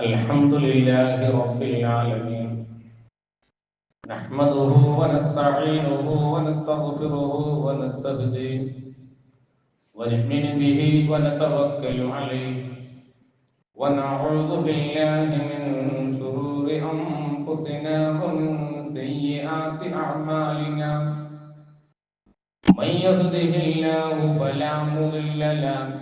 الحمد لله رب العالمين. نحمده ونستعينه ونستغفره ونستهديه. ونؤمن به ونتوكل عليه. ونعوذ بالله من شرور أنفسنا ومن سيئات أعمالنا. من يهده الله فلا مضل له.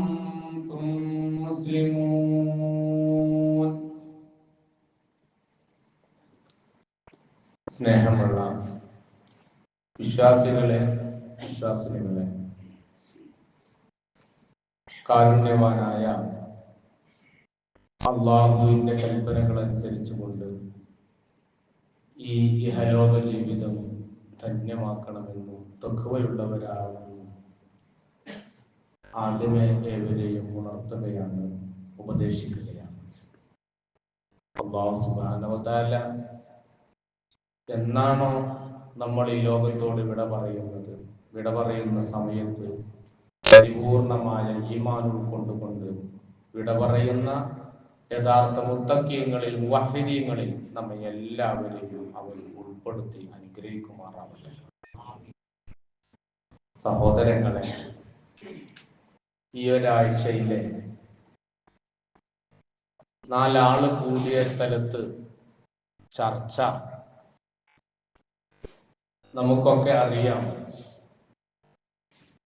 സ്നേഹമുള്ള വിശ്വാസികളെ വിശ്വാസിനികളെ കാരുണ്യവാനായ അള്ളാഹുവിന്റെ കൽപ്പനകൾ അനുസരിച്ചുകൊണ്ട് ഈ ഇഹലോക ജീവിതം ധന്യമാക്കണമെന്നും തൊക്കുവയുള്ളവരാണെന്നും ആദ്യമേ ഏവരെയും ഉണർത്തുകയാണ് ഉപദേശിക്കുകയാണ്. അള്ളാഹു സുബാനവതാല എന്നാണോ നമ്മൾ ഈ ലോകത്തോട് വിട പറയുന്നത്? വിട പറയുന്ന സമയത്ത് പരിപൂർണമായ ഈമാൻ ഉൾക്കൊണ്ടുകൊണ്ട് വിട പറയുന്ന യഥാർത്ഥ മുത്തക്കിയങ്ങളിൽ വഹിദീങ്ങളിൽ നമ്മെ എല്ലാവരെയും അവർ ഉൾപ്പെടുത്തി അനുഗ്രഹിക്കുമാറാവട്ടെ. സഹോദരങ്ങളെ ഈ ഒരാഴ്ചയിലെ നാലാൾ കൂടിയ സ്ഥലത്ത് ചർച്ച നമുക്കൊക്കെ അറിയാം.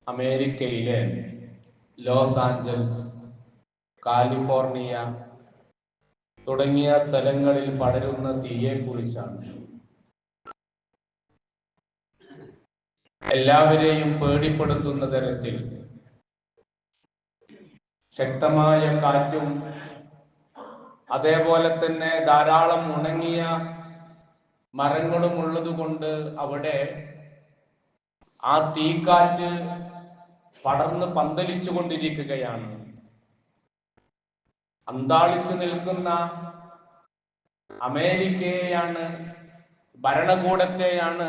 അമേരിക്കയിലെ ലോസ് ആഞ്ചൽസ് കാലിഫോർണിയ തുടങ്ങിയ സ്ഥലങ്ങളിൽ പടരുന്ന തീയെക്കുറിച്ചാണ്. എല്ലാവരെയും പേടിപ്പെടുത്തുന്ന തരത്തിൽ ശക്തമായ കാറ്റും അതേപോലെ തന്നെ ധാരാളം ഉണങ്ങിയ മരങ്ങളും ഉള്ളതുകൊണ്ട് അവിടെ ആ തീക്കാറ്റ് പടർന്ന് പന്തലിച്ചു കൊണ്ടിരിക്കുകയാണ് അന്താളിച്ചു നിൽക്കുന്ന അമേരിക്കയെയാണ് ഭരണകൂടത്തെയാണ്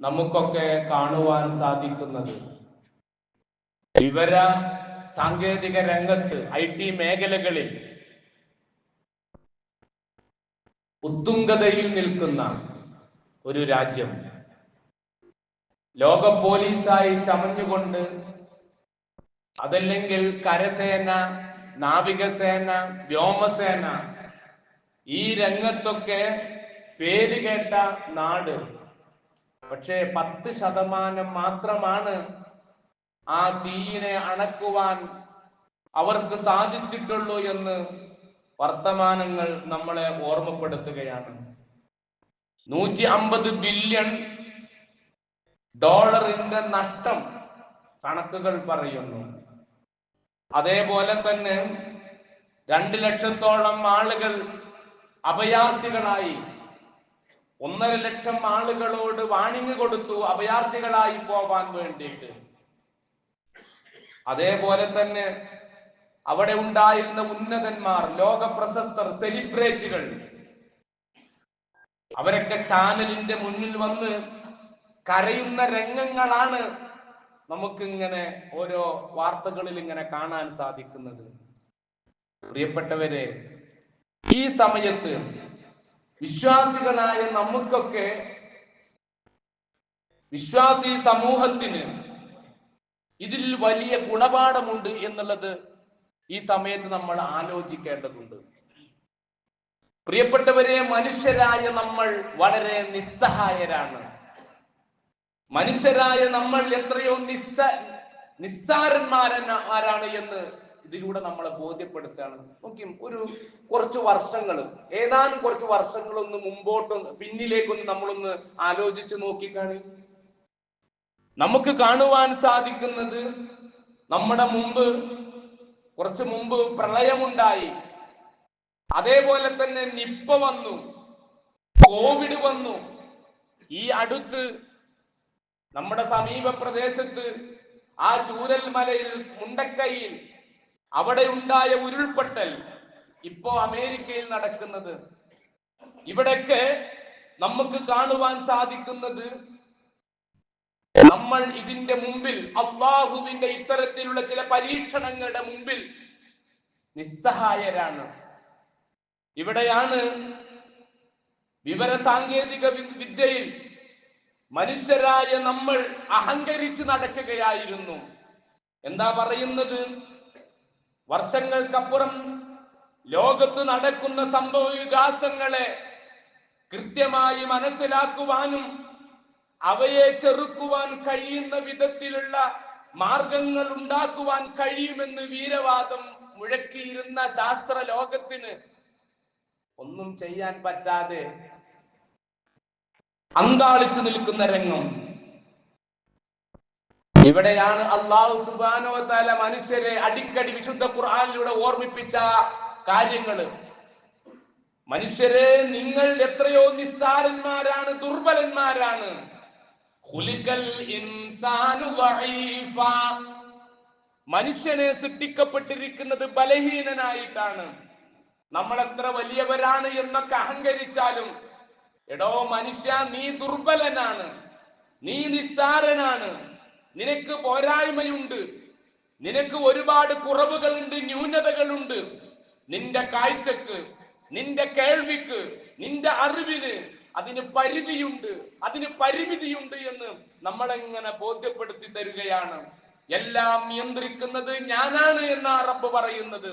നമുക്കൊക്കെ കാണുവാൻ സാധിക്കുന്നത്. വിവര സാങ്കേതിക രംഗത്ത് ഐ ടി മേഖലകളിൽ ഉത്തുംഗതയിൽ നിൽക്കുന്ന ഒരു രാജ്യം. ലോക പോലീസായി ചമഞ്ഞുകൊണ്ട് അതല്ലെങ്കിൽ കരസേന നാവികസേന വ്യോമസേന ഈ രംഗത്തൊക്കെ പേര് കേട്ട നാട്. പക്ഷേ പത്ത് ശതമാനം മാത്രമാണ് ആ തീയിനെ അണക്കുവാൻ അവർക്ക് സാധിച്ചിട്ടുള്ളൂ എന്ന് വർത്തമാനങ്ങൾ നമ്മളെ ഓർമ്മപ്പെടുത്തുകയാണ്. നൂറ്റി അമ്പത് ബില്യൺ ഡോളറിന്റെ നഷ്ടം കണക്കുകൾ പറയുന്നു. അതേപോലെ തന്നെ രണ്ട് ലക്ഷത്തോളം ആളുകൾ അഭയാർത്ഥികളായി ഒന്നര ലക്ഷം ആളുകളോട് വാണിംഗ് കൊടുത്തു അഭയാർത്ഥികളായി പോവാൻ വേണ്ടിയിട്ട്. അതേപോലെ തന്നെ അവിടെ ഉണ്ടായിരുന്ന ഉന്നതന്മാർ ലോക പ്രശസ്തർ സെലിബ്രേറ്റുകൾ. അവരൊക്കെ ചാനലിന്റെ മുന്നിൽ വന്ന് കരയുന്ന രംഗങ്ങളാണ് നമുക്കിങ്ങനെ ഓരോ വാർത്തകളിൽ ഇങ്ങനെ കാണാൻ സാധിക്കുന്നത്. പ്രിയപ്പെട്ടവരെ ഈ സമയത്ത് വിശ്വാസികളായ നമുക്കൊക്കെ വിശ്വാസി സമൂഹത്തിന് ഇതിൽ വലിയ ഗുണപാഠമുണ്ട് എന്നുള്ളത് ഈ സമയത്ത് നമ്മൾ ആലോചിക്കേണ്ടതുണ്ട്. പ്രിയപ്പെട്ടവരെ മനുഷ്യരായ നമ്മൾ വളരെ നിസ്സഹായരാണ്. മനുഷ്യരായ നമ്മൾ എത്രയോ നിസ്സ നിസ്സാരന്മാരന്മാരാണ് എന്ന് ഇതിലൂടെ നമ്മളെ ബോധ്യപ്പെടുത്തുകയാണ്. നോക്കി ഒരു കുറച്ച് വർഷങ്ങൾ ഏതാനും കുറച്ച് വർഷങ്ങളൊന്ന് മുമ്പോട്ടൊന്ന് പിന്നിലേക്കൊന്ന് നമ്മളൊന്ന് ആലോചിച്ച് നോക്കിക്കാണി. നമുക്ക് കാണുവാൻ സാധിക്കുന്നത് നമ്മുടെ മുമ്പ് കുറച്ച് മുമ്പ് പ്രളയമുണ്ടായി. അതേപോലെ തന്നെ നിപ്പ വന്നു. കോവിഡ് വന്നു. ഈ അടുത്ത് നമ്മുടെ സമീപ പ്രദേശത്ത് ആ ചൂരൽ മലയിൽ മുണ്ടക്കൈയിൽ അവിടെ ഉണ്ടായ ഉരുൾപൊട്ടൽ ഇപ്പോ അമേരിക്കയിൽ നടക്കുന്നത്. ഇവിടൊക്കെ നമുക്ക് കാണുവാൻ സാധിക്കുന്നത് നമ്മൾ ഇതിന്റെ മുമ്പിൽ അള്ളാഹുവിന്റെ ഇത്തരത്തിലുള്ള ചില പരീക്ഷണങ്ങളുടെ മുമ്പിൽ നിസ്സഹായരാണ്. ഇവിടെയാണ് വിവര സാങ്കേതിക വിദ്യയിൽ മനുഷ്യരായ നമ്മൾ അഹങ്കരിച്ച് നടക്കുകയായിരുന്നു. എന്താ പറയുന്നത്? വർഷങ്ങൾക്കപ്പുറം ലോകത്ത് നടക്കുന്ന സംഭവ വികാസങ്ങളെ കൃത്യമായി മനസ്സിലാക്കുവാനും അവയെ ചെറുക്കുവാൻ കഴിയുന്ന വിധത്തിലുള്ള മാർഗങ്ങൾ ഉണ്ടാക്കുവാൻ കഴിയുമെന്ന് വീരവാദം മുഴക്കിയിരുന്ന ശാസ്ത്ര ലോകത്തിന് ഒന്നും ചെയ്യാൻ പറ്റാതെ അന്താളിച്ചു നിൽക്കുന്ന രംഗം ഇവിടെയാണ് അള്ളാഹു സുബാനോ തല മനുഷ്യരെ അടിക്കടി വിശുദ്ധ ഖുർആാനിലൂടെ ഓർമ്മിപ്പിച്ച കാര്യങ്ങൾ മനുഷ്യരെ നിങ്ങൾ എത്രയോ നിസ്സാരന്മാരാണ് ദുർബലന്മാരാണ്. മനുഷ്യനെ സൃഷ്ടിക്കപ്പെട്ടിരിക്കുന്നത് ബലഹീനനായിട്ടാണ്. നമ്മൾ എത്ര വലിയവരാണ് എന്നൊക്കെ അഹങ്കരിച്ചാലും എടോ മനുഷ്യ നീ ദുർബലനാണ്. നീ നിസ്സാരനാണ്. നിനക്ക് പോരായ്മയുണ്ട്. നിനക്ക് ഒരുപാട് കുറവുകളുണ്ട് ന്യൂനതകളുണ്ട്. നിന്റെ കാഴ്ചക്ക് നിന്റെ കേൾവിക്ക് നിന്റെ അറിവിന് അതിന് പരിധിയുണ്ട് അതിന് പരിമിതിയുണ്ട് എന്ന് നമ്മളെങ്ങനെ ബോധ്യപ്പെടുത്തി തരികയാണ്? എല്ലാം നിയന്ത്രിക്കുന്നത് ഞാനാണ് എന്ന റബ്ബ് പറയുന്നത്.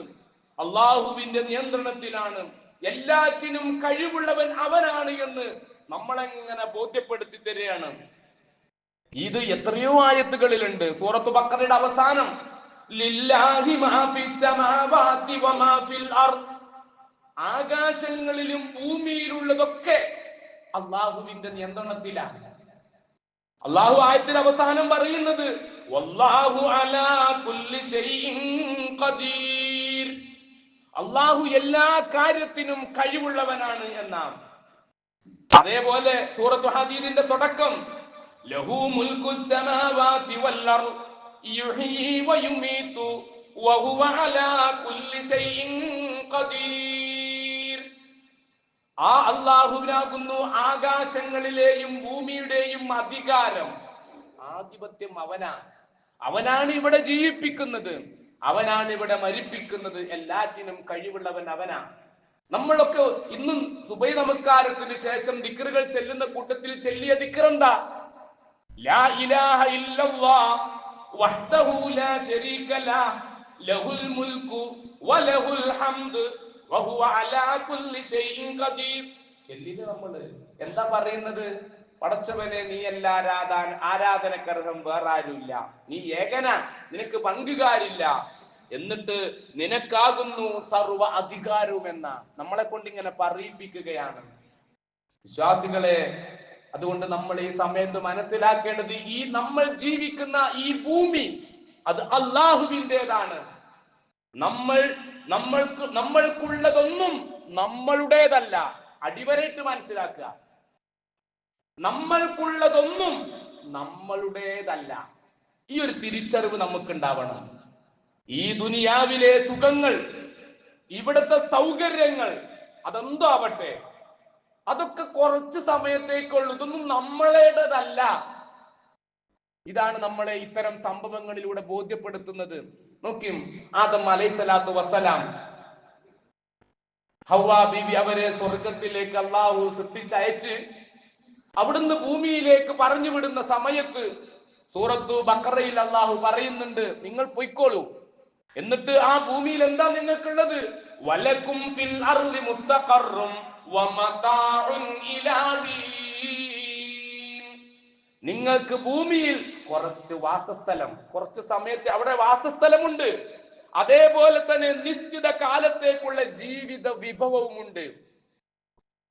അള്ളാഹുവിന്റെ നിയന്ത്രണത്തിലാണ്. എല്ലാറ്റിനും കഴിവുള്ളവൻ അവനാണ് എന്ന് നമ്മളെങ്ങനെ ബോധ്യപ്പെടുത്തി തരികയാണ്? ഇത് എത്രയോ ആയത്തുകളിലുണ്ട്. സൂറത്ത് ബക്കറയുടെ അവസാനം ആകാശങ്ങളിലും ഭൂമിയിലുള്ളതൊക്കെ അള്ളാഹുവിന്റെ നിയന്ത്രണത്തിലാണ് അള്ളാഹു ആയത്തിൽ അവസാനം പറയുന്നത് അള്ളാഹു എല്ലാ കാര്യത്തിനും കഴിവുള്ളവനാണ് എന്നാണ്. അതേപോലെ സൂറത്ത് ഹദീദിന്റെ തുടക്കം ലഹു മുൽക്കു സമാവാതി വൽ യുഹീ വയുമീതു വഹുവ അലാ കുല്ലി ഷൈഇൻ ഖദീർ. ആ അള്ളാഹുവിനാകുന്നു ആകാശങ്ങളിലെയും ഭൂമിയുടെയും അധികാരം. ആധിപത്യം അവനാ. അവനാണ് ഇവിടെ ജീവിപ്പിക്കുന്നത്. അവനാണ് ഇവിടെ മരിപ്പിക്കുന്നത്. എല്ലാറ്റിനും കഴിവുള്ളവൻ അവനാ. നമ്മളൊക്കെ ഇന്നും സുബൈ നമസ്കാരത്തിന് ശേഷം ദിക്റുകൾ ചെല്ലുന്ന കൂട്ടത്തിൽ ചെല്ലിയ ദിക്റെന്താ? ലാ ഇലാഹ വഹ്ദഹു ലാ ശരീക ലഹുൽ വലഹുൽ ഹംദ് ചെല്ലിന് നമ്മൾ എന്താ പറയുന്നത്? പടച്ചവനെ നീ എല്ലാ ആരാധന ആരാധനക്കർഹം വേറെ ആരുമില്ല നീ ഏകന നിനക്ക് പങ്കുകാരില്ല. എന്നിട്ട് നിനക്കാകുന്നു സർവ അധികാരവും എന്ന നമ്മളെ കൊണ്ട് ഇങ്ങനെ പറയിപ്പിക്കുകയാണ്. വിശ്വാസികളെ അതുകൊണ്ട് നമ്മൾ ഈ സമയത്ത് മനസ്സിലാക്കേണ്ടത് ഈ നമ്മൾ ജീവിക്കുന്ന ഈ ഭൂമി അത് അള്ളാഹുവിന്റെതാണ് നമ്മൾ നമ്മൾക്ക് നമ്മൾക്കുള്ളതൊന്നും നമ്മളുടേതല്ല. അടിവരയിട്ട് മനസ്സിലാക്കുക. നമ്മൾക്കുള്ളതൊന്നും നമ്മളുടേതല്ല. ഈ ഒരു തിരിച്ചറിവ് നമുക്ക് ഉണ്ടാവണം ഈ ദുനിയാവിലെ സുഖങ്ങൾ ഇവിടുത്തെ സൗകര്യങ്ങൾ അതെന്തോ ആവട്ടെ. അതൊക്കെ കുറച്ച് സമയത്തേക്കുള്ളൂ. ഇതൊന്നും നമ്മളുടേതല്ല. ഇതാണ് നമ്മളെ ഇത്തരം സംഭവങ്ങളിലൂടെ ബോധ്യപ്പെടുത്തുന്നത്. നോക്കിയും ആദം അലൈഹി സ്വലാത്തു വസ്സലാം. ഹവ്വ ബീവി അവരെ സ്വർഗത്തിലേക്ക് അള്ളാഹു സൃഷ്ടിച്ചയച്ച് അവിടുന്ന് ഭൂമിയിലേക്ക് പറഞ്ഞു വിടുന്ന സമയത്ത് സൂറത്തു ബക്കറയിൽ അള്ളാഹു പറയുന്നുണ്ട് നിങ്ങൾ പൊയ്ക്കോളൂ. എന്നിട്ട് ആ ഭൂമിയിൽ എന്താ നിങ്ങൾക്കുള്ളത്? വലക്കും ഫിൽ അർളി മുസ്തഖറും വമതാഉൻ നിങ്ങൾക്ക് ഭൂമിയിൽ കുറച്ച് വാസസ്ഥലം. കുറച്ച് സമയത്ത് അവിടെ വാസസ്ഥലമുണ്ട്. അതേപോലെ തന്നെ നിശ്ചിത കാലത്തേക്കുള്ള ജീവിത വിഭവവുമുണ്ട്.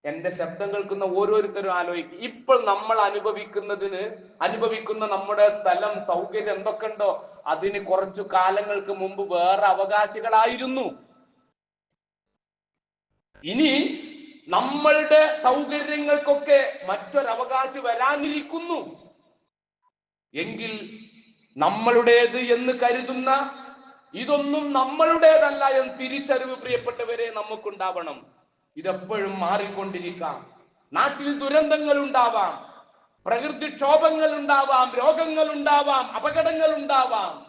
എന്റെ ശബ്ദം കേൾക്കുന്ന ഓരോരുത്തരും ആലോചിക്കും. ഇപ്പോൾ നമ്മൾ അനുഭവിക്കുന്നതിന് അനുഭവിക്കുന്ന നമ്മുടെ സ്ഥലം സൗകര്യം എന്തൊക്കെ ഉണ്ടോ അതിന് കുറച്ചു കാലങ്ങൾക്ക് മുമ്പ് വേറെ അവകാശികളായിരുന്നു. ഇനി നമ്മളുടെ സൗകര്യങ്ങൾക്കൊക്കെ മറ്റൊരവകാശി വരാനിരിക്കുന്നു. എങ്കിൽ നമ്മളുടേത് എന്ന് കരുതുന്ന ഇതൊന്നും നമ്മളുടേതല്ല എന്ന് തിരിച്ചറിവ് പ്രിയപ്പെട്ടവരെ നമുക്കുണ്ടാവണം. ഇതെപ്പോഴും മാറിക്കൊണ്ടിരിക്കാം. നാട്ടിൽ ദുരന്തങ്ങൾ ഉണ്ടാവാം പ്രകൃതിക്ഷോഭങ്ങൾ ഉണ്ടാവാം രോഗങ്ങൾ ഉണ്ടാവാം അപകടങ്ങൾ ഉണ്ടാവാം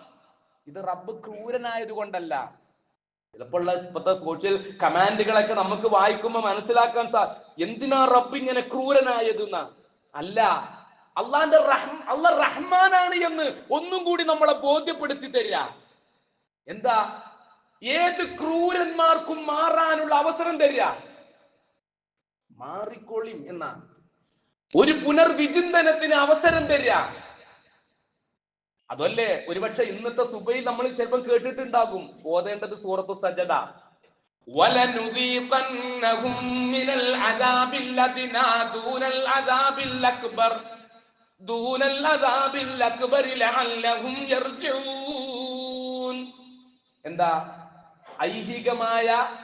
ഇത് റബ്ബ് ക്രൂരനായത് കൊണ്ടല്ല. ചിലപ്പോൾ ഇപ്പോഴത്തെ സോഷ്യൽ കമാൻഡുകളൊക്കെ നമുക്ക് വായിക്കുമ്പോൾ മനസ്സിലാക്കാൻ സാ എന്തിനാ റബ്ബ് ഇങ്ങനെ ക്രൂരനായത് അല്ല അള്ളാന്റെ റഹ്മ അള്ള റഹ്മാനാണ് എന്ന് ഒന്നും കൂടി നമ്മളെ ബോധ്യപ്പെടുത്തി തരിക എന്താ ഏത് ക്രൂരന്മാർക്കും മാറാനുള്ള അവസരം തരിക മാറിക്കൊള്ളിം എന്നാ ഒരു പുനർവിചിന്തനത്തിന് അവസരം തരിക അതല്ലേ ഒരുപക്ഷെ ഇന്നത്തെ സുബൈയിൽ നമ്മൾ ചിലപ്പോൾ കേട്ടിട്ടുണ്ടാകും ഓതേണ്ടത് സൂറത്തു സജദ وَلَنُذِيقَنَّهُم مِّنَ الْعَذَابِ الْأَدْنَىٰ دُونَ الْعَذَابِ الْأَكْبَرِ എന്താ? ഐഹികമായ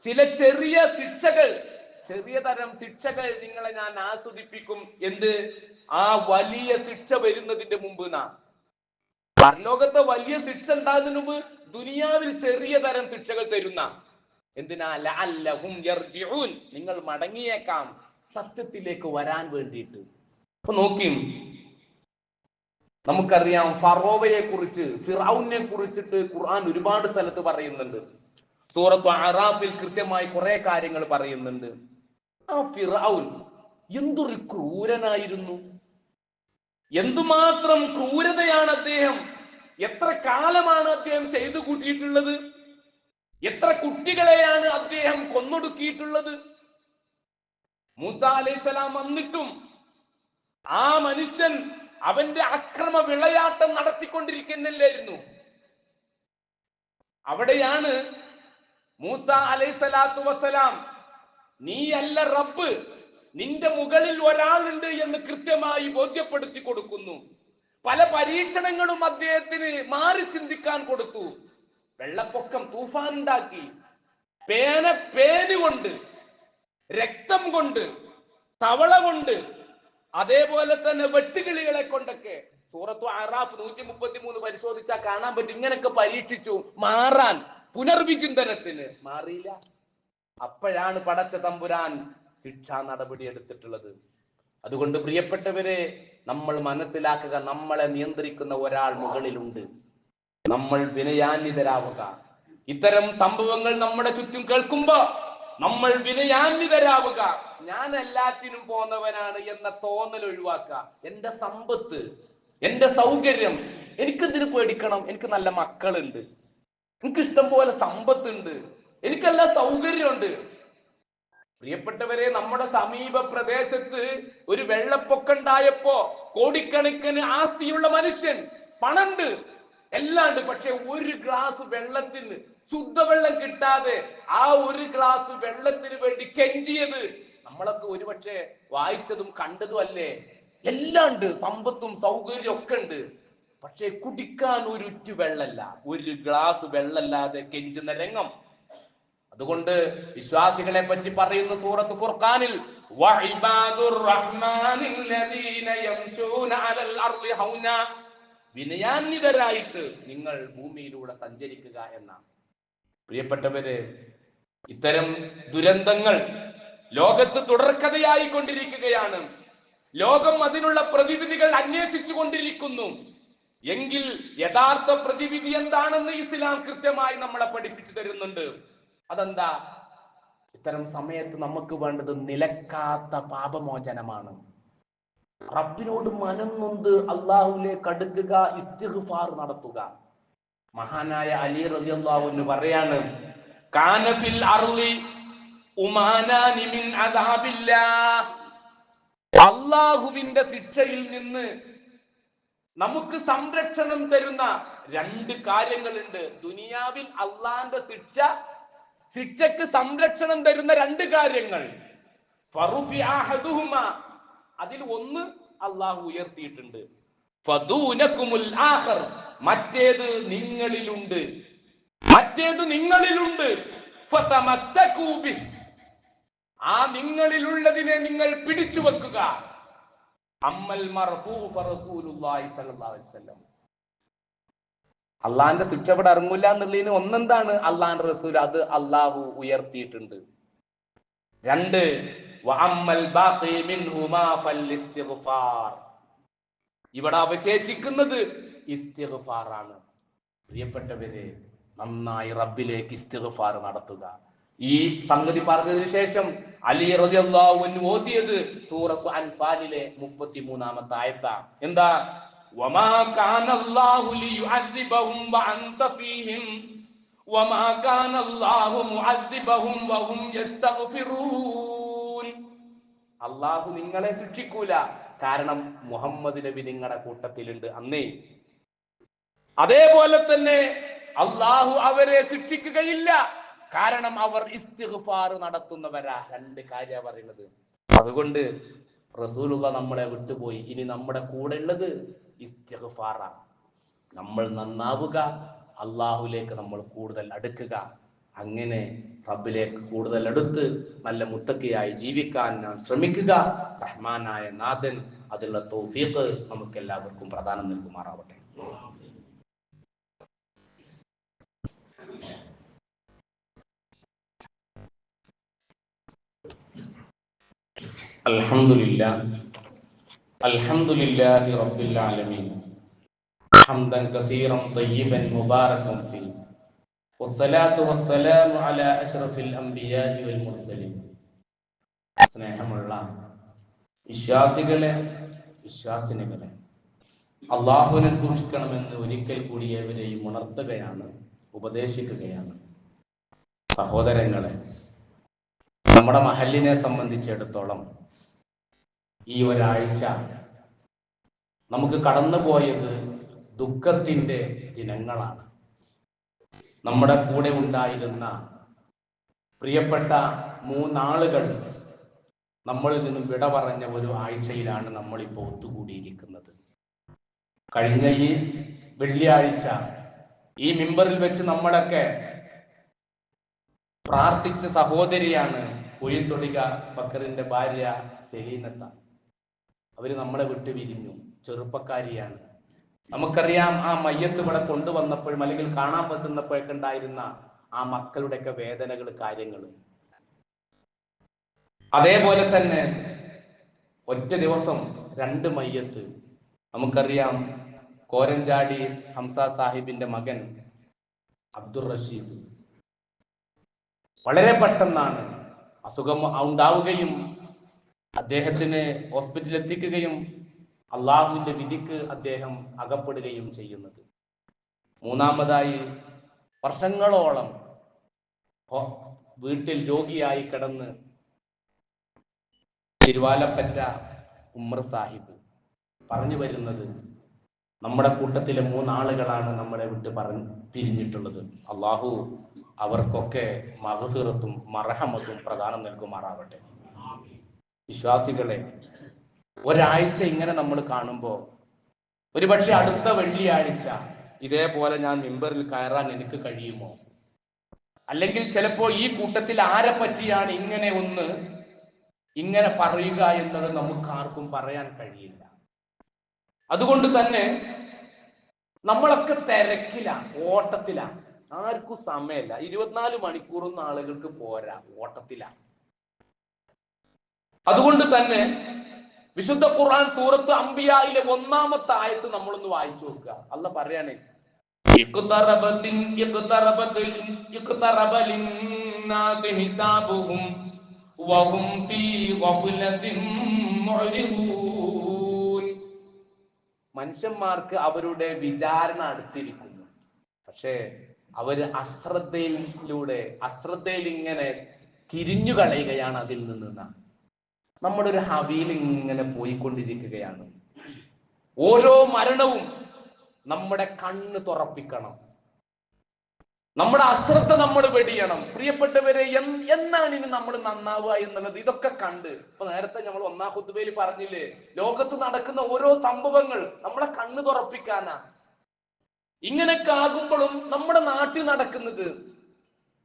ചില ചെറിയ ശിക്ഷകൾ ചെറിയ തരം ശിക്ഷകൾ നിങ്ങളെ ഞാൻ ആസ്വദിപ്പിക്കും. എന്ത്? ആ വലിയ ശിക്ഷ വരുന്നതിന്റെ മുമ്പ് നാ. പരലോകത്തെ വലിയ ശിക്ഷ ഉണ്ടാകുന്നതിന് മുമ്പ്? ദുനിയാവിൽ ചെറിയ തരം ശിക്ഷകൾ തരുന്ന. എന്തിനാ? നിങ്ങൾ മടങ്ങിയേക്കാം. സത്യത്തിലേക്ക് വരാൻ വേണ്ടിയിട്ട്. അപ്പൊ നോക്കി നമുക്കറിയാം ഫറോവയെ കുറിച്ച് ഫിറൌനെ കുറിച്ചിട്ട് ഖുർആൻ ഒരുപാട് സ്ഥലത്ത് പറയുന്നുണ്ട്. സൂറത്ത് അറാഫിൽ കൃത്യമായി കുറെ കാര്യങ്ങൾ പറയുന്നുണ്ട്. ആ ഫിറൌൻ എന്തൊരു ക്രൂരനായിരുന്നു. എന്തുമാത്രം ക്രൂരതയാണ് അദ്ദേഹം. എത്ര കാലമാണ് അദ്ദേഹം ചെയ്തു കൂട്ടിയിട്ടുള്ളത്. എത്ര കുട്ടികളെയാണ് അദ്ദേഹം കൊന്നൊടുക്കിയിട്ടുള്ളത്. മൂസ അലൈഹിസ്സലാം വന്നിട്ടും ആ മനുഷ്യൻ അവന്റെ അക്രമ വിളയാട്ടം നടത്തിക്കൊണ്ടിരിക്കുന്നില്ലായിരുന്നു. അവിടെയാണ് മൂസ അലൈഹിസ്സലാത്തു വസ്സലാം നീയല്ല റബ്ബ് നിന്റെ മുകളിൽ ഒരാളുണ്ട് എന്ന് കൃത്യമായി ബോധ്യപ്പെടുത്തി കൊടുക്കുന്നു. പല പരീക്ഷണങ്ങളും അദ്ദേഹത്തിന് മാറി ചിന്തിക്കാൻ കൊടുത്തു. വെള്ളപ്പൊക്കം തൂഫാൻ ഉണ്ടാക്കി പേന പേന് കൊണ്ട് രക്തം കൊണ്ട് തവള കൊണ്ട് അതേപോലെ തന്നെ വെട്ടുകിളികളെ കൊണ്ടൊക്കെ സൂറത്തു അറാഫ് നൂറ്റി മുപ്പത്തി മൂന്ന് പരിശോധിച്ചാൽ കാണാൻ പറ്റും. ഇങ്ങനൊക്കെ പരീക്ഷിച്ചു മാറാൻ പുനർവിചിന്തനത്തിന്. മാറിയില്ല. അപ്പോഴാണ് പടച്ച തമ്പുരാൻ ശിക്ഷാ നടപടി എടുത്തിട്ടുള്ളത്. അതുകൊണ്ട് പ്രിയപ്പെട്ടവരെ നമ്മൾ മനസ്സിലാക്കുക നമ്മളെ നിയന്ത്രിക്കുന്ന ഒരാൾ മുകളിലുണ്ട്. നമ്മൾ വിനയാന്വിതരാവുക. ഇത്തരം സംഭവങ്ങൾ നമ്മുടെ ചുറ്റും കേൾക്കുമ്പോ നമ്മൾ വിനയാന്വിതരാവുക. ഞാൻ എല്ലാറ്റിനും പോന്നവനാണ് എന്ന തോന്നൽ ഒഴിവാക്കുക. എന്റെ സമ്പത്ത് എന്റെ സൗകര്യം എനിക്കെന്തിനു പേടിക്കണം? എനിക്ക് നല്ല മക്കളുണ്ട്. എനിക്ക് ഇഷ്ടം പോലെ സമ്പത്തുണ്ട്. എനിക്കെല്ലാം സൗകര്യമുണ്ട്. പ്രിയപ്പെട്ടവരെ നമ്മുടെ സമീപ പ്രദേശത്ത് ഒരു വെള്ളപ്പൊക്കം ഉണ്ടായപ്പോ കോടിക്കണക്കിന് ആസ്തിയുള്ള മനുഷ്യൻ പണണ്ട് എല്ലാണ്ട് പക്ഷെ ഒരു ഗ്ലാസ് വെള്ളത്തിന് ശുദ്ധവെള്ളം കിട്ടാതെ ആ ഒരു ഗ്ലാസ് വെള്ളത്തിന് വേണ്ടി കെഞ്ചിയത്. നമ്മളൊക്കെ ഒരുപക്ഷെ വായിച്ചതും കണ്ടതും അല്ലേ? എല്ലാം ഉണ്ട്. സമ്പത്തും സൗകര്യം ഒക്കെ ഉണ്ട്. പക്ഷെ കുടിക്കാൻ ഒരു വെള്ളമല്ല. ഒരു ഗ്ലാസ് വെള്ളല്ലാതെ കെഞ്ചുന്ന രംഗം. അതുകൊണ്ട് വിശ്വാസികളെ പറ്റി പറയുന്ന സൂറത്ത് ഫുർഖാനിൽ വിനയാന്വിതരായിട്ട് നിങ്ങൾ ഭൂമിയിലൂടെ സഞ്ചരിക്കുക എന്ന പ്രിയപ്പെട്ടവര് ഇത്തരം ദുരന്തങ്ങൾ ലോകത്ത് തുടർക്കഥയായി കൊണ്ടിരിക്കുകയാണ് ലോകം അതിനുള്ള പ്രതിവിധികൾ അന്വേഷിച്ചു കൊണ്ടിരിക്കുന്നു എങ്കിൽ യഥാർത്ഥ പ്രതിവിധി എന്താണെന്ന് ഇസ്ലാം കൃത്യമായി നമ്മളെ പഠിപ്പിച്ചു തരുന്നുണ്ട്. അതെന്താ? ഇത്തരം സമയത്ത് നമുക്ക് വേണ്ടത് നിലക്കാത്ത പാപമോചനമാണ്. റബ്ബിനോട് മനം നൊന്ത് അള്ളാഹുലേക്ക് അടുക്കുക ഇസ്തിഗ്ഫാർ നടത്തുക. മഹാനായ അലി അൻഹു പറയാണ് കാനഫിൽ അർളി ഉമാനാനി മിൻ അദാബില്ലാഹ്. അള്ളാഹുവിന്റെ ശിക്ഷയിൽ നിന്ന് നമുക്ക് സംരക്ഷണം തരുന്ന രണ്ട് കാര്യങ്ങളുണ്ട്. ദുനിയാവിൽ അള്ളാന്റെ ശിക്ഷ ശിക്ഷക്ക് സംരക്ഷണം തരുന്ന രണ്ട് കാര്യങ്ങൾ. അതിൽ ഒന്ന് അള്ളാഹു ഉയർത്തിയിട്ടുണ്ട്. മറ്റേത് നിങ്ങളിലുണ്ട്. മറ്റേത് നിങ്ങളിലുണ്ട്. ആ നിങ്ങളിലുള്ളതിനെ നിങ്ങൾ പിടിച്ചു വെക്കുക. അമ്മൽ അള്ളാന്റെ ശിക്ഷ ഇവിടെ ഇറങ്ങൂല എന്നുള്ളതിന് ഒന്നെന്താണ്? അള്ളാന്റെ റസൂൽ അത് അള്ളാഹു ഉയർത്തിയിട്ടുണ്ട്. രണ്ട് ഇവിടെ അവശേഷിക്കുന്നത് ഇസ്തിഗ്ഫാറാണ്. പ്രിയപ്പെട്ടവരെ നന്നായി റബ്ബിലേക്ക് ഇസ്തിഗ്ഫാർ നടത്തുക. ഈ സംഗതി പറഞ്ഞതിന് ശേഷം അലി റളിയല്ലാഹു ഓതിയത് സൂറത്ത് അൻഫാലിലെ 33 ആയത്ത. എന്താ? അള്ളാഹു നിങ്ങളെ ശിക്ഷിക്കൂല. കാരണം മുഹമ്മദ് നബി നിങ്ങളുടെ കൂട്ടത്തിലുണ്ട്. അന്നേ അതേപോലെ തന്നെ അള്ളാഹു അവരെ ശിക്ഷിക്കുകയില്ല. കാരണം അവർ ഇസ്തിഗ്ഫാർ നടത്തുന്നവരാ. രണ്ട് കാര്യ പറയുന്നത്. അതുകൊണ്ട് റസൂലുള്ള നമ്മളെ വിട്ടുപോയി. ഇനി നമ്മുടെ കൂടെ ഉള്ളത് ഇസ്തിഗ്ഫാറാണ് നമ്മൾ നന്നാവുക അള്ളാഹുലേക്ക് നമ്മൾ കൂടുതൽ അടുക്കുക. അങ്ങനെ റബ്ബിലേക്ക് കൂടുതൽ അടുത്ത് നല്ല മുത്തക്കിയായി ജീവിക്കാൻ നാം ശ്രമിക്കുക. റഹ്മാനായ നാഥൻ അതിനുള്ള തൗഫീഖ് നമുക്ക് എല്ലാവർക്കും പ്രധാനം നൽകുമാറാവട്ടെ. الحمد لله الحمد لله رب العالمين حمدا كثيرا طيبا مباركا فيه والصلاة والسلام على أشرف الأنبياء والمرسلين സ്നേഹമുള്ള വിശ്വാസികളെ വിശ്വാസിനികളെ അള്ളാഹുവിനെ സൂക്ഷിക്കണമെന്ന് ഒരിക്കൽ കൂടി ഏവരെയും ഉണർത്തുകയാണ് ഉപദേശിക്കുകയാണ്. സഹോദരങ്ങളെ നമ്മുടെ മഹലിനെ സംബന്ധിച്ചിടത്തോളം ഈ ഒരാഴ്ച നമുക്ക് കടന്നുപോയത് ദുഃഖത്തിന്റെ ദിനങ്ങളാണ്. നമ്മുടെ കൂടെ ഉണ്ടായിരുന്ന പ്രിയപ്പെട്ട മൂന്നാളുകൾ നമ്മളിൽ നിന്നും വിട പറഞ്ഞ ഒരു ആഴ്ചയിലാണ് നമ്മളിപ്പോൾ ഒത്തുകൂടിയിരിക്കുന്നത്. കഴിഞ്ഞ ഈ വെള്ളിയാഴ്ച ഈ മിമ്പറിൽ വെച്ച് നമ്മളൊക്കെ പ്രാർത്ഥിച്ച സഹോദരിയാണ് കുഴിത്തൊടിക ബക്കറിന്റെ ഭാര്യ സെലീനത്ത. അവർ നമ്മളെ വിട്ടു വിരിഞ്ഞു. ചെറുപ്പക്കാരിയാണ്. നമുക്കറിയാം ആ മയ്യത്ത് ഇവിടെ കൊണ്ടുവന്നപ്പോഴും അല്ലെങ്കിൽ കാണാൻ പറ്റുന്നപ്പോഴൊക്കെ ഉണ്ടായിരുന്ന ആ മക്കളുടെയൊക്കെ വേദനകൾ കാര്യങ്ങൾ അതേപോലെ തന്നെ ഒറ്റ ദിവസം രണ്ട് മയ്യത്ത്. നമുക്കറിയാം കോരഞ്ചാടി ഹംസ സാഹിബിന്റെ മകൻ അബ്ദുൾ റഷീദ്. വളരെ പെട്ടെന്നാണ് അസുഖം ഉണ്ടാവുകയും അദ്ദേഹത്തിന് ഹോസ്പിറ്റലിൽ എത്തിക്കുകയും അള്ളാഹുവിന്റെ വിധിക്ക് അദ്ദേഹം അകപ്പെടുകയും ചെയ്യുന്നത്. മൂന്നാമതായി വർഷങ്ങളോളം വീട്ടിൽ രോഗിയായി കിടന്ന് തിരുവാലപ്പറ്റ ഉമ്മർ സാഹിബ് പറഞ്ഞു വരുന്നത് നമ്മുടെ കൂട്ടത്തിലെ മൂന്നാളുകളാണ് നമ്മളെ വിട്ട് പറഞ്ഞ് പിരിഞ്ഞിട്ടുള്ളത്. അള്ളാഹു അവർക്കൊക്കെ മഹസീറത്തും മറഹമത്തും പ്രധാനം നൽകുമാറാവട്ടെ. വിശ്വാസികളെ ഒരാഴ്ച ഇങ്ങനെ നമ്മൾ കാണുമ്പോൾ ഒരുപക്ഷെ അടുത്ത വെള്ളിയാഴ്ച ഇതേപോലെ ഞാൻ മെമ്പറിൽ കയറാൻ എനിക്ക് കഴിയുമോ? അല്ലെങ്കിൽ ചിലപ്പോ ഈ കൂട്ടത്തിൽ ആരെ പറ്റിയാണ് ഇങ്ങനെ ഒന്ന് ഇങ്ങനെ പറയുക എന്നത് നമുക്ക് ആർക്കും പറയാൻ കഴിയില്ല. അതുകൊണ്ട് തന്നെ നമ്മളൊക്കെ തിരക്കിലാണ് ഓട്ടത്തിലാണ്. ആർക്കും സമയമില്ല. ഇരുപത്തിനാല് മണിക്കൂറൊന്നും ആളുകൾക്ക് പോരാ ഓട്ടത്തിലാണ്. അതുകൊണ്ട് തന്നെ വിശുദ്ധ ഖുർആൻ സൂറത്ത് അംബിയായിലെ ഒന്നാമത്തെ ആയത്ത് നമ്മളൊന്ന് വായിച്ചു നോക്കുക. അല്ല പറയാണ്. മനുഷ്യന്മാർക്ക് അവരുടെ വിചാരണ അടുത്തിരിക്കുന്നു. പക്ഷേ അവർ അശ്രദ്ധയിലൂടെ അശ്രദ്ധയിൽ ഇങ്ങനെ തിരിഞ്ഞു കളയുകയാണ് അതിൽ നിന്ന് നമ്മുടെ ഒരു ഹവിയിൽ ഇങ്ങനെ പോയിക്കൊണ്ടിരിക്കുകയാണ്. ഓരോ മരണവും നമ്മുടെ കണ്ണ് തുറപ്പിക്കണം. നമ്മുടെ അശ്രദ്ധ നമ്മൾ വെടിയണം. പ്രിയപ്പെട്ടവരെ എന്നാണ് ഇനി നമ്മൾ നന്നാവുക എന്നുള്ളത്? ഇതൊക്കെ കണ്ട്. ഇപ്പൊ നേരത്തെ നമ്മൾ ഒന്നാം ഹുദ്ബയിൽ പറഞ്ഞില്ലേ ലോകത്ത് നടക്കുന്ന ഓരോ സംഭവങ്ങൾ നമ്മളെ കണ്ണു തുറപ്പിക്കാനാ. ഇങ്ങനെയൊക്കെ ആകുമ്പോഴും നമ്മുടെ നാട്ടിൽ നടക്കുന്നത്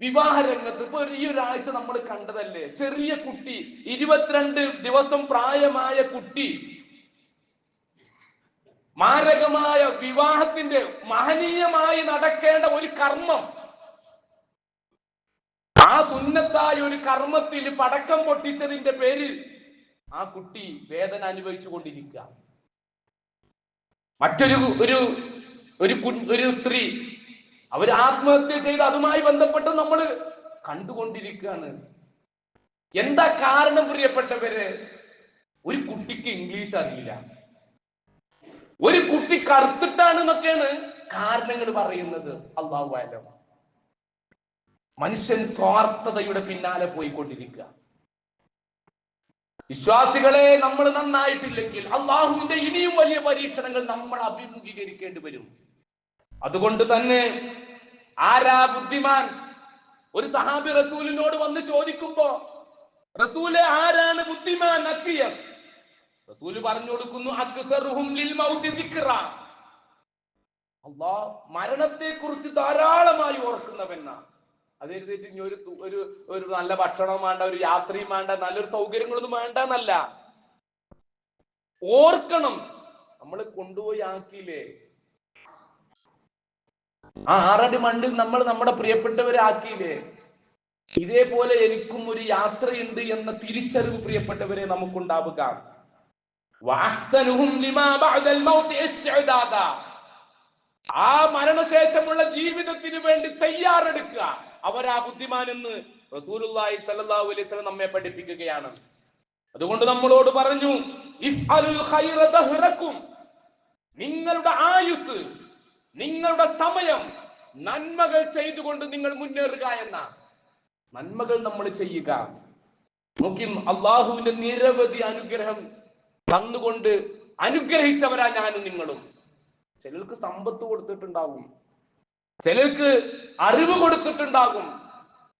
വിവാഹ രംഗത്ത് ഇപ്പൊ ഈ ഒരാഴ്ച നമ്മൾ കണ്ടതല്ലേ ചെറിയ കുട്ടി ഇരുപത്തിരണ്ട് ദിവസം പ്രായമായ കുട്ടി മാരകമായ വിവാഹത്തിന്റെ മഹനീയമായി നടക്കേണ്ട ഒരു കർമ്മം. ആ സുന്നത്തായ ഒരു കർമ്മത്തിൽ പടക്കം പൊട്ടിച്ചതിന്റെ പേരിൽ ആ കുട്ടി വേദന അനുഭവിച്ചു കൊണ്ടിരിക്കുക മറ്റൊരു ഒരു ഒരു ഒരു സ്ത്രീ അവർ ആത്മഹത്യ ചെയ്ത് അതുമായി ബന്ധപ്പെട്ട് നമ്മൾ കണ്ടുകൊണ്ടിരിക്കുകയാണ്. എന്താ കാരണം പ്രിയപ്പെട്ടവര്? ഒരു കുട്ടിക്ക് ഇംഗ്ലീഷ് അറിയില്ല. ഒരു കുട്ടി കറുത്തിട്ടാണ് എന്നൊക്കെയാണ് കാരണങ്ങൾ പറയുന്നത്. അള്ളാഹു ആലം മനുഷ്യൻ സ്വാർത്ഥതയുടെ പിന്നാലെ പോയിക്കൊണ്ടിരിക്കുക. വിശ്വാസികളെ നമ്മൾ നന്നായിട്ടില്ലെങ്കിൽ അള്ളാഹുവിന്റെ ഇനിയും വലിയ പരീക്ഷണങ്ങൾ നമ്മൾ അഭിമുഖീകരിക്കേണ്ടി വരും. അതുകൊണ്ട് തന്നെ ആരാ ബുദ്ധിമാൻ? ഒരു സഹാബി റസൂലിനോട് വന്ന് ചോദിക്കുമ്പോ റസൂലെ ആരാണ് ബുദ്ധിമാൻ? അക്കിയസ്. റസൂൽ പറഞ്ഞു കൊടുക്കുന്നു അള്ളാഹ് മരണത്തെ കുറിച്ച് ധാരാളമായി ഓർക്കുന്നവനാ അത് എഴുതിയിട്ട് ഇനി ഒരു ഒരു ഒരു നല്ല ഭക്ഷണവും വേണ്ട ഒരു യാത്രയും വേണ്ട നല്ലൊരു സൗകര്യങ്ങളൊന്നും വേണ്ട എന്നല്ല ഓർക്കണം. നമ്മൾ കൊണ്ടുപോയി ആക്കിയില്ലേ? ആ ആറടി മണ്ണിൽ നമ്മൾ നമ്മുടെ പ്രിയപ്പെട്ടവരെ ആക്കിയില്ലേ ഇതേപോലെ എനിക്കും ഒരു യാത്രയുണ്ട് എന്ന തിരിച്ചറിവ് പ്രിയപ്പെട്ടവരെ നമുക്കുണ്ടാവുക. ആ മരണശേഷമുള്ള ജീവിതത്തിന് വേണ്ടി തയ്യാറെടുക്കുക. അവരാ ബുദ്ധിമാൻ എന്ന് റസൂലുള്ളാഹി സ്വല്ലല്ലാഹു അലൈഹി വസല്ലം നമ്മെ പഠിപ്പിക്കുകയാണ്. അതുകൊണ്ട് നമ്മളോട് പറഞ്ഞു ഇഫ്അലുൽ ഖൈറ ദഹ്റക്കും. നിങ്ങളുടെ ആയുസ് നിങ്ങളുടെ സമയം നന്മകൾ ചെയ്തുകൊണ്ട് നിങ്ങൾ മുന്നേറുക എന്ന. നന്മകൾ നമ്മൾ ചെയ്യുക. നോക്കി അള്ളാഹുവിന്റെ നിരവധി അനുഗ്രഹം തന്നുകൊണ്ട് അനുഗ്രഹിച്ചവരാ ഞാനും നിങ്ങളും. ചിലർക്ക് സമ്പത്ത് കൊടുത്തിട്ടുണ്ടാകും ചിലർക്ക് അറിവ് കൊടുത്തിട്ടുണ്ടാകും.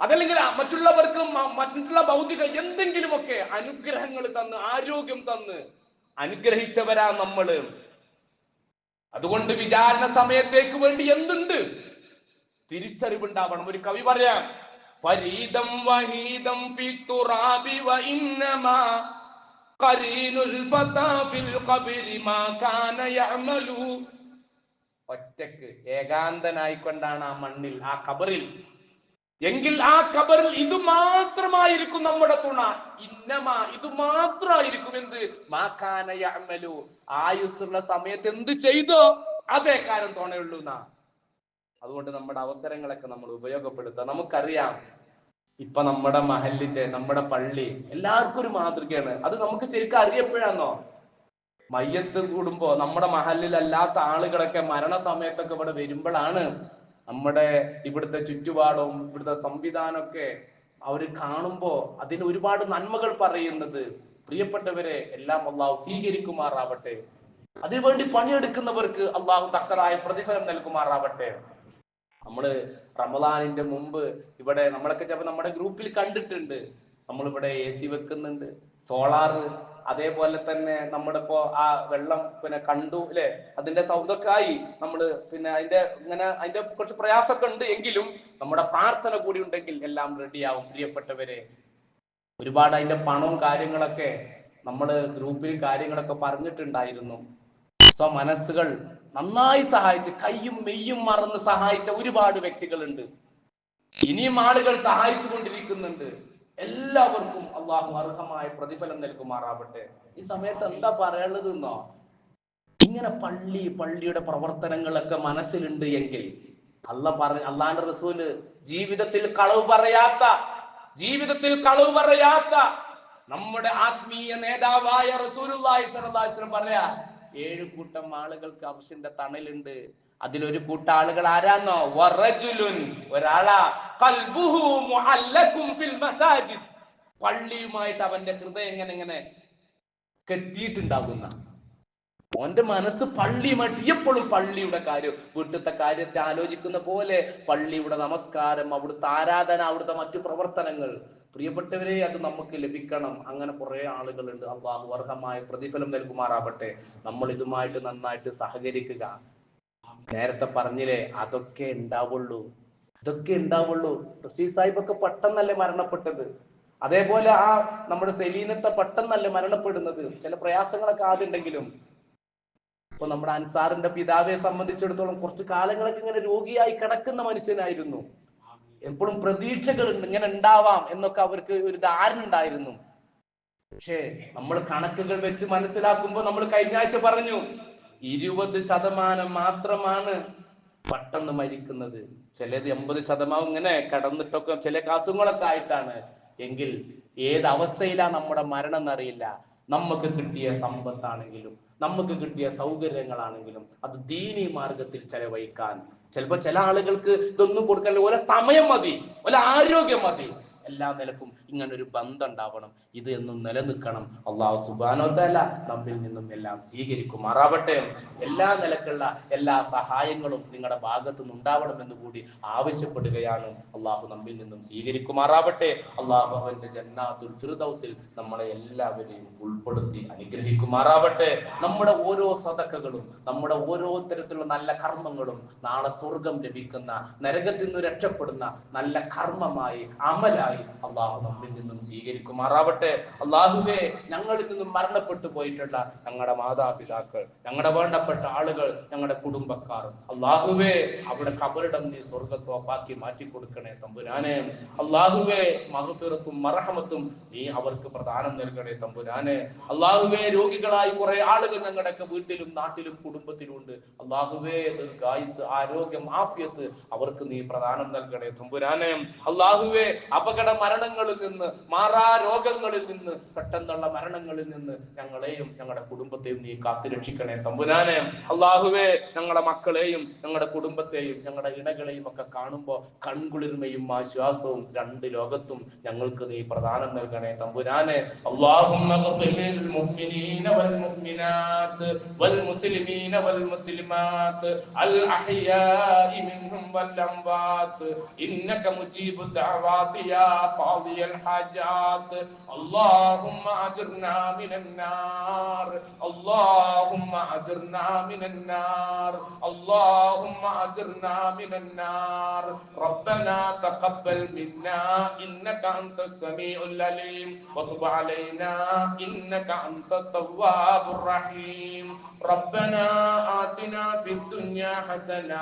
അതല്ലെങ്കിൽ മറ്റുള്ളവർക്ക് മറ്റുള്ള ഭൗതിക എന്തെങ്കിലുമൊക്കെ അനുഗ്രഹങ്ങൾ തന്ന് ആരോഗ്യം തന്ന് അനുഗ്രഹിച്ചവരാ നമ്മൾ. അതുകൊണ്ട് വിചാരണ സമയത്തേക്ക് വേണ്ടി എന്തുണ്ട്? തിരിച്ചറിവുണ്ടാവണം. ഒരു കവി പറയാം ഫരീദം വഹീദം ഫി തുറാബി വ ഫതാ ഫിൽ ഖബരി മാ കാന യഅമലു ഒറ്റയ്ക്ക് ഏകാന്തനായിക്കൊണ്ടാണ് ആ മണ്ണിൽ ആ കബറിൽ എങ്കിൽ ആ കബറിൽ ഇത് മാത്രമായിരിക്കും നമ്മുടെ തുണ. ഇന്നമാ ഇത് മാത്രമായിരിക്കും എന്ത്? മാക്കാന യഅമലു. ആയുസ്സുള്ള സമയത്ത് എന്ത് ചെയ്തോ അതേ കാര്യം തുണയുള്ളൂ എന്നാ അതുകൊണ്ട് നമ്മുടെ അവസരങ്ങളൊക്കെ നമ്മൾ ഉപയോഗപ്പെടുത്തുക നമുക്കറിയാം ഇപ്പൊ നമ്മുടെ മഹലിന്റെ നമ്മുടെ പള്ളി എല്ലാവർക്കും ഒരു മാതൃകയാണ്. അത് നമുക്ക് ശരിക്കും അറിയപ്പോഴാന്നോ മയ്യത്ത് കൂടുമ്പോ നമ്മുടെ മഹലിലല്ലാത്ത ആളുകളൊക്കെ മരണസമയത്തൊക്കെ ഇവിടെ വരുമ്പോഴാണ് നമ്മുടെ ഇവിടുത്തെ ചുറ്റുപാടും ഇവിടുത്തെ സംവിധാനമൊക്കെ അവർ കാണുമ്പോ അതിന് ഒരുപാട് നന്മകൾ പറയുന്നത്. പ്രിയപ്പെട്ടവരെ എല്ലാം അള്ളാഹു സ്വീകരിക്കുമാറാവട്ടെ. അതിനുവേണ്ടി പണിയെടുക്കുന്നവർക്ക് അള്ളാഹു തക്കതായ പ്രതിഫലം നൽകുമാറാവട്ടെ. നമ്മൾ റമദാനിന്റെ മുമ്പ് ഇവിടെ നമ്മളൊക്കെ ചിലപ്പോൾ നമ്മുടെ ഗ്രൂപ്പിൽ കണ്ടിട്ടുണ്ട്. നമ്മളിവിടെ എ സി വെക്കുന്നുണ്ട്. സോളാറ് അതേപോലെ തന്നെ നമ്മുടെ ഇപ്പോ ആ വെള്ളം പിന്നെ കണ്ടു അല്ലെ അതിന്റെ സൗദൊക്കെ ആയി. നമ്മൾ പിന്നെ അതിന്റെ ഇങ്ങനെ അതിന്റെ കുറച്ച് പ്രയാസമൊക്കെ ഉണ്ട് എങ്കിലും നമ്മുടെ പ്രാർത്ഥന കൂടി ഉണ്ടെങ്കിൽ എല്ലാം റെഡിയാവും പ്രിയപ്പെട്ടവരെ. ഒരുപാട് അതിന്റെ പണവും കാര്യങ്ങളൊക്കെ നമ്മൾ ഗ്രൂപ്പിൽ കാര്യങ്ങളൊക്കെ പറഞ്ഞിട്ടുണ്ടായിരുന്നു. സ്വ മനസ്സുകൾ നന്നായി സഹായിച്ച് കയ്യും മെയ്യും മറന്ന് സഹായിച്ച ഒരുപാട് വ്യക്തികളുണ്ട്. ഇനിയും ആളുകൾ സഹായിച്ചു കൊണ്ടിരിക്കുന്നുണ്ട് എല്ലാവർക്കും അള്ളാഹു അർഹമായ പ്രതിഫലം നൽകുമാറാവട്ടെ. ഈ സമയത്ത് എന്താ പറയാനുള്ളത് എന്നോ ഇങ്ങനെ പള്ളി പള്ളിയുടെ പ്രവർത്തനങ്ങളൊക്കെ മനസ്സിലുണ്ട് എങ്കിൽ അല്ല പറ അള്ളാന്റെ റസൂൽ ജീവിതത്തിൽ കളവ് പറയാത്ത ജീവിതത്തിൽ കളവ് പറയാത്ത നമ്മുടെ ആത്മീയ നേതാവായ റസൂലുള്ളാഹി സ്വല്ലല്ലാഹി അലൈഹി വസല്ലം പറയാ ഏഴ് കൂട്ടം ആളുകൾക്ക് അർഷിന്റെ തണലുണ്ട്. അതിലൊരു കൂട്ട ആളുകൾ ആരാന്നോ? വറജുലുൻ ഒരാളാ. മുഅല്ലകും ഫിൽ മസാജിദ്. പള്ളിയുമായിട്ട് അവന്റെ ഹൃദയം എങ്ങനെ എങ്ങനെ കെട്ടിയിട്ടുണ്ടാകുന്ന? ഓന്റെ മനസ്സ് പള്ളിയുമായിട്ട് എപ്പോഴും പള്ളിയുടെ കാര്യം വീട്ടിലത്തെ കാര്യത്തെ ആലോചിക്കുന്ന പോലെ പള്ളിയുടെ നമസ്കാരം അവിടുത്തെ ആരാധന അവിടുത്തെ മറ്റു പ്രവർത്തനങ്ങൾ. പ്രിയപ്പെട്ടവരെ അത് നമുക്ക് ലഭിക്കണം. അങ്ങനെ കുറെ ആളുകളുണ്ട്. അള്ളാഹു അർഹമായ പ്രതിഫലം നൽകുമാറാവട്ടെ. നമ്മൾ ഇതുമായിട്ട് നന്നായിട്ട് സഹകരിക്കുക. നേരത്തെ പറഞ്ഞില്ലേ അതൊക്കെ ഉണ്ടാവുള്ളൂ അതൊക്കെ ഉണ്ടാവുള്ളൂ സാഹിബ് ഒക്കെ പെട്ടെന്നല്ലേ മരണപ്പെട്ടത്. അതേപോലെ ആ നമ്മുടെ സെലീനത്തെ പെട്ടെന്നല്ലേ മരണപ്പെടുന്നത്. ചില പ്രയാസങ്ങളൊക്കെ ആദ്യമുണ്ടെങ്കിലും ഇപ്പൊ നമ്മുടെ അൻസാറിന്റെ പിതാവിനെ സംബന്ധിച്ചിടത്തോളം കുറച്ച് കാലങ്ങളൊക്കെ ഇങ്ങനെ രോഗിയായി കിടക്കുന്ന മനുഷ്യനായിരുന്നു. എപ്പോഴും പ്രതീക്ഷകൾ ഇങ്ങനെ ഉണ്ടാവാം എന്നൊക്കെ അവർക്ക് ഒരു ധാരണ ഉണ്ടായിരുന്നു. പക്ഷേ നമ്മൾ കണക്കുകൾ വെച്ച് മനസ്സിലാക്കുമ്പോൾ നമ്മൾ കഴിഞ്ഞ ആഴ്ച പറഞ്ഞു ഇരുപത് ശതമാനം മാത്രമാണ് പെട്ടെന്ന് മരിക്കുന്നത്. ചിലത് എൺപത് ശതമാനം ഇങ്ങനെ കടന്നിട്ടൊക്കെ ചില കാസുകളൊക്കെ ആയിട്ടാണ്. എങ്കിൽ ഏത് അവസ്ഥയിലാണ് നമ്മുടെ മരണം എന്നറിയില്ല. നമുക്ക് കിട്ടിയ സമ്പത്താണെങ്കിലും നമുക്ക് കിട്ടിയ സൗകര്യങ്ങളാണെങ്കിലും അത് ദീനീ മാർഗത്തിൽ ചെലവഴിക്കാൻ. ചിലപ്പോ ചില ആളുകൾക്ക് ഇതൊന്നും കൊടുക്കാനുള്ള ഓരോ സമയം മതി ഓരോ ആരോഗ്യം മതി. എല്ലാ നിലക്കും ഇങ്ങനെ ഒരു ബന്ധം ഉണ്ടാവണം ഇത് എന്നും നിലനിൽക്കണം. അള്ളാഹു സുബാനോത്തല്ല നമ്മിൽ നിന്നും എല്ലാം സ്വീകരിക്കുമാറാവട്ടെ എല്ലാ നിലക്കുള്ള എല്ലാ സഹായങ്ങളും നിങ്ങളുടെ ഭാഗത്തു നിന്ന് ഉണ്ടാവണമെന്ന് കൂടി ആവശ്യപ്പെടുകയാണ്. അള്ളാഹു നമ്മിൽ നിന്നും സ്വീകരിക്കുമാറാവട്ടെ അള്ളാഹു അവന്റെ ജന്നാത്തുൽ ഫിർദൗസിൽ നമ്മളെ എല്ലാവരെയും ഉൾപ്പെടുത്തി അനുഗ്രഹിക്കുമാറാവട്ടെ നമ്മുടെ ഓരോ സതക്കകളും നമ്മുടെ ഓരോ തരത്തിലുള്ള നല്ല കർമ്മങ്ങളും നാളെ സ്വർഗം ലഭിക്കുന്ന നരകത്തിൽ നിന്ന് രക്ഷപ്പെടുന്ന നല്ല കർമ്മമായി അമലായി അള്ളാഹു നമ്മിൽ നിന്നും സ്വീകരിക്കുമാറാവട്ടെ. അള്ളാഹുവെ ഞങ്ങളിൽ നിന്നും മരണപ്പെട്ടു പോയിട്ടുള്ള ഞങ്ങളുടെ മാതാപിതാക്കൾ ഞങ്ങളുടെ വേണ്ടപ്പെട്ട ആളുകൾ ഞങ്ങളുടെ കുടുംബക്കാർ. അള്ളാഹുവെ അവിടെ കബറിടം നീ സ്വർഗത്തോപ്പാക്കി മാറ്റി കൊടുക്കണേ തമ്പുരാനെ. അള്ളാഹുവെ മഹഫിറത്തും മറഹമത്തും നീ അവർക്ക് പ്രദാനം നൽകണേ തമ്പുരാനെ. അള്ളാഹുവെ രോഗികളായി കുറെ ആളുകൾ ഞങ്ങളുടെയൊക്കെ വീട്ടിലും നാട്ടിലും കുടുംബത്തിലും ഉണ്ട് അള്ളാഹുവേ ആരോഗ്യം ആഫിയത്ത് അവർക്ക് നീ പ്രദാനം നൽകണേ തമ്പുരാനെ. അള്ളാഹുവെ അപകട മരണങ്ങളിൽ നിന്ന് മാറാ രോഗങ്ങളിൽ നിന്ന് പെട്ടെന്നുള്ള മരണങ്ങളിൽ നിന്ന് ഞങ്ങളെയും ഞങ്ങളുടെ കുടുംബത്തെയും നീ കാത്തുരക്ഷിക്കണേ തമ്പുരാനെ അള്ളാഹുവേ ഞങ്ങളുടെ മക്കളെയും ഞങ്ങളുടെ കുടുംബത്തെയും ഞങ്ങളുടെ ഇണകളെയും ഒക്കെ കാണുമ്പോൾ കൺകുളിർമയും ആശ്വാസവും രണ്ട് ലോകത്തും ഞങ്ങൾക്ക് നീ പ്രദാനം നൽകണേ തമ്പുരാനെ اللهم اغفر للمؤمنين والمؤمنات والمسلمين والمسلمات الأحياء منهم والأموات إنك مجيب الدعوات يا قاضي الحاجات. اللهم أجرنا من النار. اللهم أجرنا من النار. اللهم أجرنا من النار. ربنا تقبل منا. إنك أنت السميع العليم. وتب علينا. إنك أنت التواب الرحيم. ربنا آتنا في الدنيا حسنة